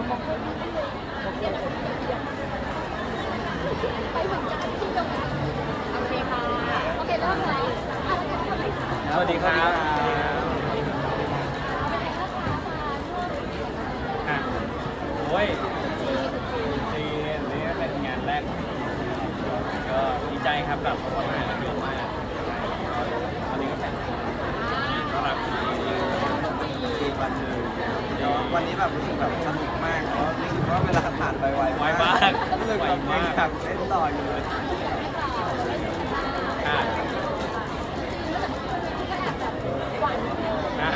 สวัสดีครับไปไหนคะคะมาช่วงอะโอ้ยปีสุดจีนดีนี่เป็นงานแรกของปีก็ดีใจครับแบบเพราะว่างาเยอะมากตอนนี้ก็แข่งต้อนรับปีอีกวันหนึ่ง เดี๋ยววันนี้แบบรู้สึกแบบสนุกมากเพราะรู้สึกว่าเวลาผ่านไปไว ไวมาก รู้สึก ไว แบบ มา ยัง ก อยากเล่นต่ออยู่เลย ค่ะ ก็แอบแบบหวานนิดนึง นะ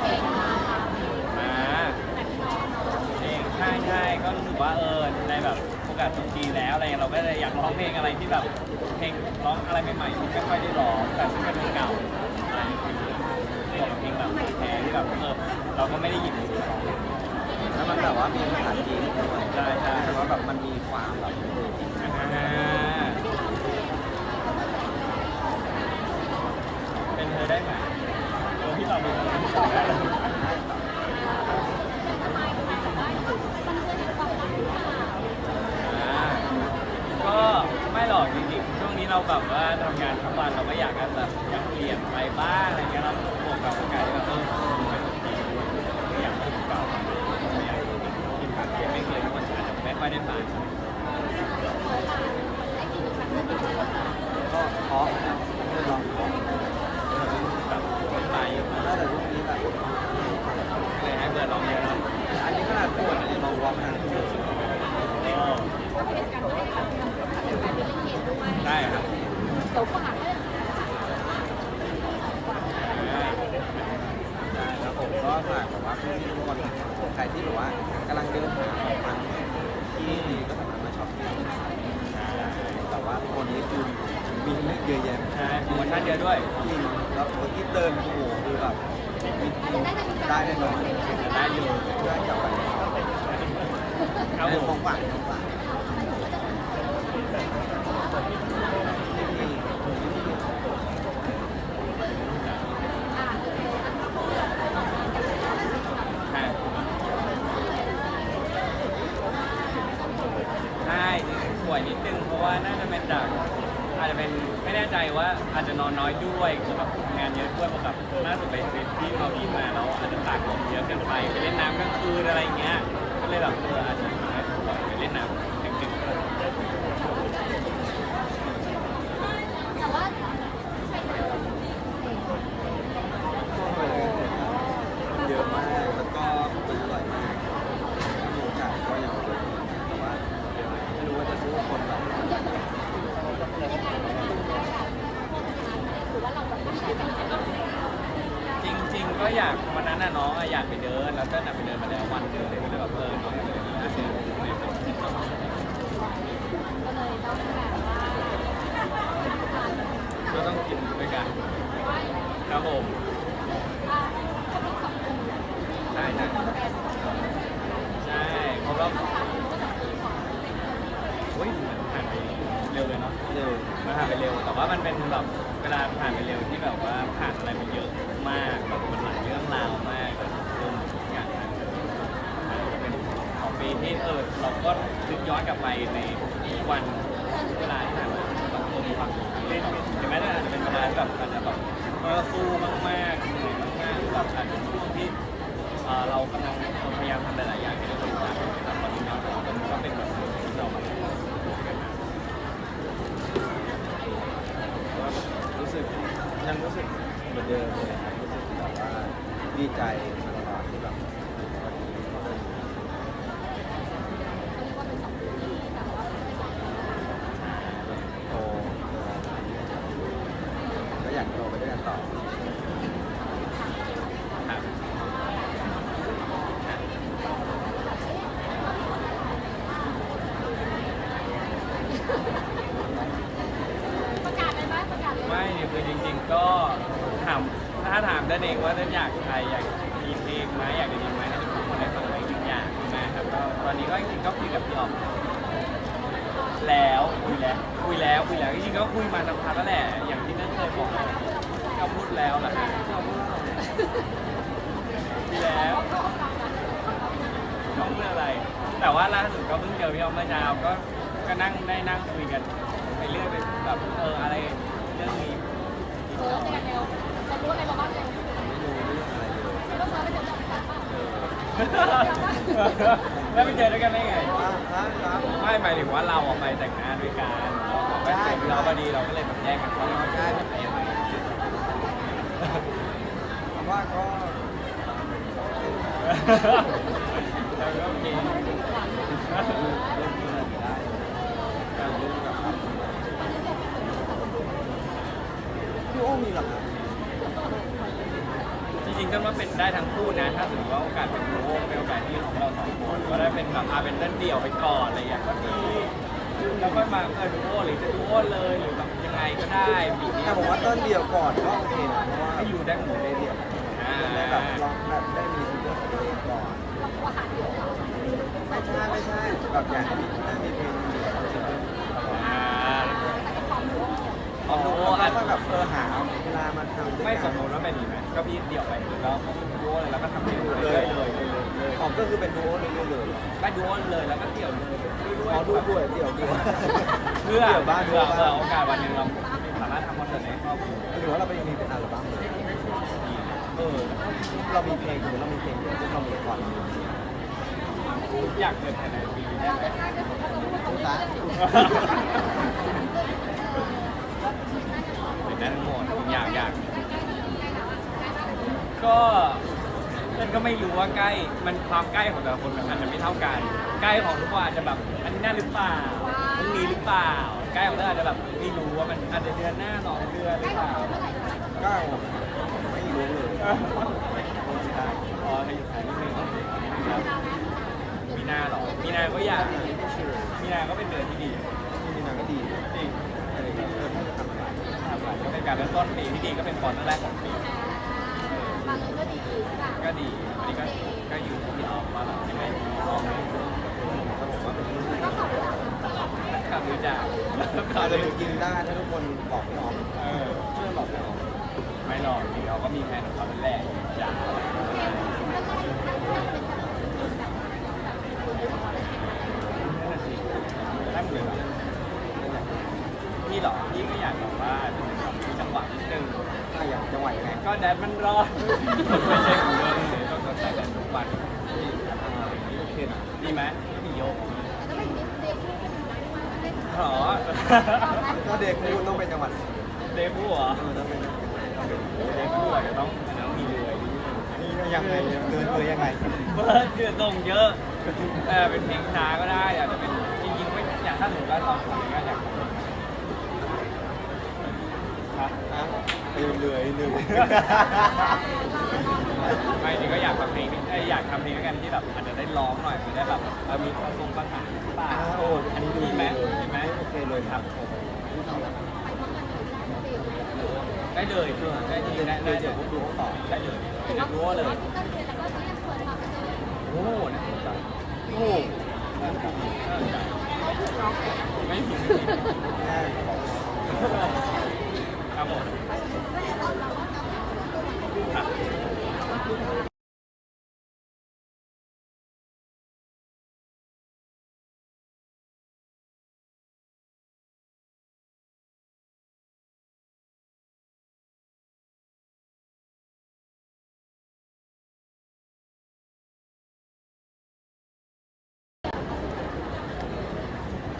เพลงมา มาเองใช่ใช่ก็รู้สึกว่าเออในแบบโอกาสตรงจีนแล้วอะไรเงี้ยเราก็เลยอยากร้องเพลงอะไรที่แบบเพลงร้องอะไรใหม่ๆที่ไม่ค่อยได้ร้องแต่ซึ่งเป็นเพลงเก่าอะไรอย่างเงี้ยบอกกับเพลงแบบ แท้ที่แบบเออเราก็ไม่ได้หยิบมาร้องแล้วมันแบบว่ามีภาษาจีนด้วยใช่ใช่แต่ว่าแบบมันมีความแบบอ่าเป็นเธอได้ไหมโอ้พี่ตอบดูแล้วได้เลยทำไมทำไมแบบว่ามันเกิดความรักหรือเปล่าก็ไม่หรอกจริงๆช่วงนี้เราแบบว่าทำงานทั้งวันเราก็อยากจะแบบอยากเปลี่ยนไปบ้างอะไรเงี้ยเราบวกกับโอกาสที่แบบเออเป็นคนดีก็อยากทำเก่าไม่อยากกินผักที่ไม่เคยทุกคนอาจจะไม่ค่อยได้ทาน ไอ้ที่มีแบบนั้นเป็นแบบ ก็เพราะลองเพราะ แบบคนตายเยอะมาก น่าแต่รุ่นนี้แบบ เลยให้เบิร์ดลองเยอะนะ อันนี้ขนาดปวดอันนี้ลองวอล์กนะ ก็ ก็เป็นการให้ความสำคัญกับการเป็นเกียรติด้วย ได้ครับ เดี๋ยวฝากด้วย อ่า ใช่แล้วผมก็ฝากแบบว่าพี่ๆ ทุกคนใครที่แบบว่ากำลังเดินหาของมันที่ดีก็สามารถมาช็อปได้แต่ว่าตอนนี้คือมีให้เยอะแยะใช่โปรโมชั่นเยอะด้วยจริงแล้วเมื่อกี้เดินโอ้โหคือแบบมีได้แน่นอนได้อยู่ได้กลับไปครับผขอมงฝากของฝากนี่ ฮะใช่ป่วย น่าน่าจะเป็นจากอาจจะเป็นไม่แน่ใจว่าอาจจะนอนน้อยด้วยกับแบบทำงานเยอะด้วยกับล่าสุดไปทริปที่เราดีมาแล้วอาจจะตากลมเยอะเกินไปไปเล่นน้ำกลางคืนอะไรอย่างเงี้ยก็เลยแบบเอออาจจะไปเล่นน้ำดึกๆ แต่ว่า เยอะมากแล้วก็มันอร่อยมากมีโอกาสก็อยากไปแต่ว่าไม่รู้ว่าจะซื้อคนแบบ หรือว่าเราแบบตั้งใจจะเอา จริง ๆ ก็อยากวันนั้นน่ะน้องอะอยากไปเดินแล้วก็น่ะไปเดินมา แล้ววันหนึงเลยก็เลยแบบเออน้องอยากไปเดินาเดินไม่เป็นที่น้องก็เลยต้องแบบว่าก็ต้องกินด้วยกันครับผมใช่ใช่ใช่ครบรอบเฮ้ยมันผ่านไปเร็วเลยเนาะเร็วมันผ่านไปเร็ว แต่ว่ามันเป็นแบบเวลาผ่านไปเร็วที่แบบว่าผ่านอะไรมาเยอะมากแบบมันหลายเรื่องราวมากแบบรวมทุกอย่างนะเป็นของ ปีที่เออเราก็นึกย้อนกลับไปในวันเวลาที่ผ่านมาแบบเออมีความสุขเล่นถึงแม้ว่าอาจจะเป็นเวลาที่แบบอาจจะแบบเออสู้มากๆเหนื่อยมากๆหรือแบบอาจจะช่วงที่เอ่อเรากำลังพยายามทำหลายๆอย่างที่เราเคยทำแต่ตอนนี้ย้อนกลับไปมันก็เป็นแบบที่เราแบบก็รู้สึกยังรู้สึกเหมือนเดิมเลยครับรู้สึกแบบว่าดีใจมาตลอดที่แบบวันนี้ก็เป็น เขาเรียกว่าเป็นสองปีที่แบบว่าไม่ได้ โตก็อยากโตไปด้วยกันต่อ ครับ ประกาศเลยไหมประกาศเลยไม่เนี่ยคือจริง ๆ ก็ถามถ้าถามด้านเองว่าด้านอยากใครอยากมีเพลงไหมอยากจะยินไหมให้ทุกคนได้ฟังไหมทุกอย่างใช่ไหมครับก็ตอนนี้ก็จริงๆก็คุยกับพี่ออมแล้วคุยแล้วคุยแล้วคุยแล้วจริงๆก็คุยมาสักพักแล้วแหละอย่างที่นั่นเคยบอกก็พูดแล้วนะฮะก็พูดแล้วคุยแล้วน้องเลแต่ว่าล่าสุดก็เพิ่งเจอพี่ออมเมื่อเช้าก็ ก็นั่งได้นั่งคุยกันไปเรื่อยไปแบบเอออะไรเรื่องนี้เออกันเร็วจะรู้อะไรมาบ้างเร็วไม่รู้เรื่องอะไรเลยต้องมาไปเจอกันเปล่าแล้วไปเจอด้วยกันได้ไงไม่หมายถึงว่าเราออกไปแต่งหน้าด้วยกันเราก็เจอเราพอดีเราก็เลยแบบแยกกันเพราะเราใช่แบบไหนยังไงคำว่าก็ แล้วก็โอเค เล่นเรื่องอะไรได้การเล่นแบบพี่โอ้ มีเหรอครับจริงๆก็ว่าเป็นได้ทั้งคู่นะ ถ้าสมมติว่าโอกาสเป็นดูโอเป็นโอกาสที่ของเราสองคน ก็ได้เป็นแบบอาเป็นเล่นเดี่ยวไปก่อนอะไรอย่างเงี้ยก็ดีแล้วค่อยมาเออดูโอหรือจะดูโอเลยหรือแบบยังไงก็ได้ปีนี้แต่ผมว่าต้นเดียวก่อนก็โอเคนะเพราะว่าให้อยู่ได้หมดได้เดียวอ่าได้แบบลองแบบได้มีซิงเกิลของตัวเองก่อนว่าหาเดียวเหรอไม่ใช่ไม่ใช่แบบอยากให้มีถ้ามีเพลงเดียวซิงเกิล อ่า แต่ก็ความรู้ โอ้โหแล้อัวนก็แบบเออหาเวลามาทำด้วยไม่กันสมมติว่าเป็นอย่างนี้ไหมก็พี่เดี่ยวไปแล้วก็ดูโอเลยแล้วก็ทำให้ดูเลยเลยเลยเลยผมก็คือเป็นดูโอเรื่อยๆเลยก็ดูโอเลยแล้วก็เดี่ยวเลยด้วยอ๋อดูด้วยเดี่ยวด้วยเพื่อเดี่ยวบ้างเพื่อบ้เพื่อโอกาสวันหนึ่งเราสามารถทำคอนเสิร์ตในครอบครัวหรือว่าเราไปมีเป็นอัลบั้มเลยเออเรามีเพลงสมมติเรามีเพลงเดียวที่เรามีก่อนอยากเกิดภายในปีนี้ได้ไหมซะ เป็นได้ทั้งหมดอยากอยากก็เพื่นก็ไม่รู้ว่าใกล้ มันความใกล้ของแต่ละคนมันอาจจะไม่เท่ากัน ใกล้ของทุกคนอาจจะแบบอันนี้น้าหรือเปล่าพรุ่งนี้หรือเปล่า ใกล้ของเธออาจจะแบบไม่รู้ว่ามันอาจจะเดือนหน้าสองเดือนหรือเปล่าก็ไม่รู้เลยอ๋อให้อยู่ถ่ายนิดนึงครับมีนาหรอมีนาก็อยากมีนาก็เป็นเดือนที่ดีมีนาก็ดีจริง ทำอะไรก็เป็นการเริ่มต้นปีที่ดีก็เป็นตอนแรกของปีมาเลยก็ดีจ้ะก็ดีอันนี้ก็ก็อยู่ที่ออกว่าแบบยังไงออกมาก็ขอบคุณขับรู้จักอาจจะกินได้ถ้าทุกคนบอกพี่ออมเออช่วยบอกพี่ออมไม่หรอกจริงเขาก็มีแผนของเขาเป็นแรกจ้านั่นเลยเหรอพี่เหรอพี่ก็อยากแบบว่ามีจังหวะนิดนึง ถ้าอย่างจังหวั ดยังไงก็แดดมันร้อน ไม่ใช่ของเรื่องเลยต้องใส่แดดทุกวันโอเคนะดีไหมพี่โยกแต่ก็ไม่มีเด็กหรอถ้าเด็กพูดต้องไปจังหวัดเดฟูเหรอเออต้องเป็นต้องเป็นเดฟูอาจจะต้องอันนั้นมีเรือนี่ยังไงเดินเลยยังไงเบิร์ดคือตรงเยอะแต่เป็นเพลงช้าก็ได้อาจจะเป็นจริงๆไม่อยากถ้าสมมติว่าเราทำก็อยากครับอะ ไปเรื่อยๆเรื่อยไม่จริงก็อยากทำเพลงที่เอ้ยอยากทำเพลงด้วยกันที่แบบอาจจะได้ร้องหน่อยหรือได้แบบเออมีผสมภาษานหรือเปล่าอ่าโอ้อันนี้ดีไหมดีไหมโอเคเลยครับผมได้เลยได้ดีได้ได้เดี๋ยวผมดูต่อได้เลยได้รู้เลยโอ้โหนะโอ้โหไม่ผิดแค่บอก ครับผมครับ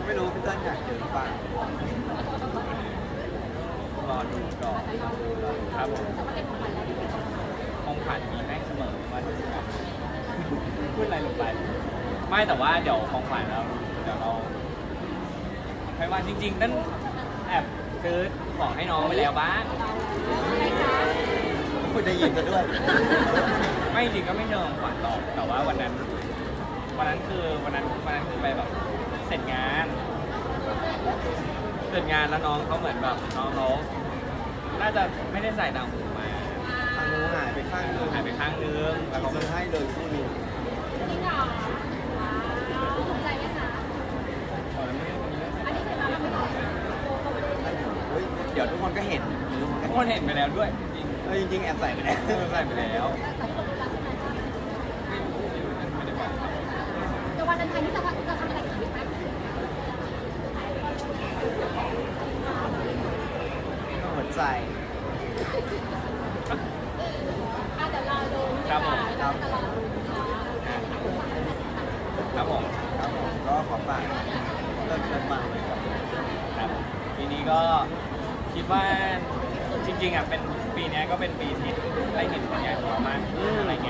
ไม่รู้พี่เต้นอยากเจอหรือเปล่าร อดูก่อน ครับผมของขวัญมีให้เสมอว่าดูกันพูดอะไรลงไป ไม่แต่ว่าเดี๋ยวของขวัญเราเดี๋ยวเราไม่ว่าจริงๆนั่นแอบซื้อของให้น้องไปแล้วบ้างคุณได้ยินกันด้วย ไม่จริงก็ไม่เชิงของขวัญหรอกแต่ว่าวันนั้น วันนั้นคือวันนั้นวันนั้นคือไปแบบเสร็จงาน เสร็จงานแล้วน้องเขาเหมือนแบบน้องเขา น่าจะไม่ได้ใส่ต่างหูมาทางนู้นหายไปข้างหนึงหายไปข้างนึงแล้วเขาซื้อให้เลยคู่นี้นี่เหรอสนใจไหมคะบอกแล้วไม่ได้ไม่ได้อันนี้ใส่มาแล้วไม่ได้เฮ้ยเดี๋ยวทุกคนก็เห็นทุกคนทุก็กคนเห็นไปแล้วด้วยจริงเออจริงๆแอบใส่ไปแล้ว ๆใส่ไปแล้ว แต่คนรู้แล้วใช่ไหมคะ ไม่รู้ไม่รู้ไม่ได้บอก แต่วันนั้นไทยที่จะ ใจ อาจจะรอดูครับผม ครับ ครับผมครับผมก็ขอฝากเริ่มเชิญมาเลยครับครับปีนี้ก็คิดว่าจริงๆอะเป็นปีเนี้ยก็เป็นปีที่ได้เห็นผลงานของเรามากขึ้นอะไรเงี้ย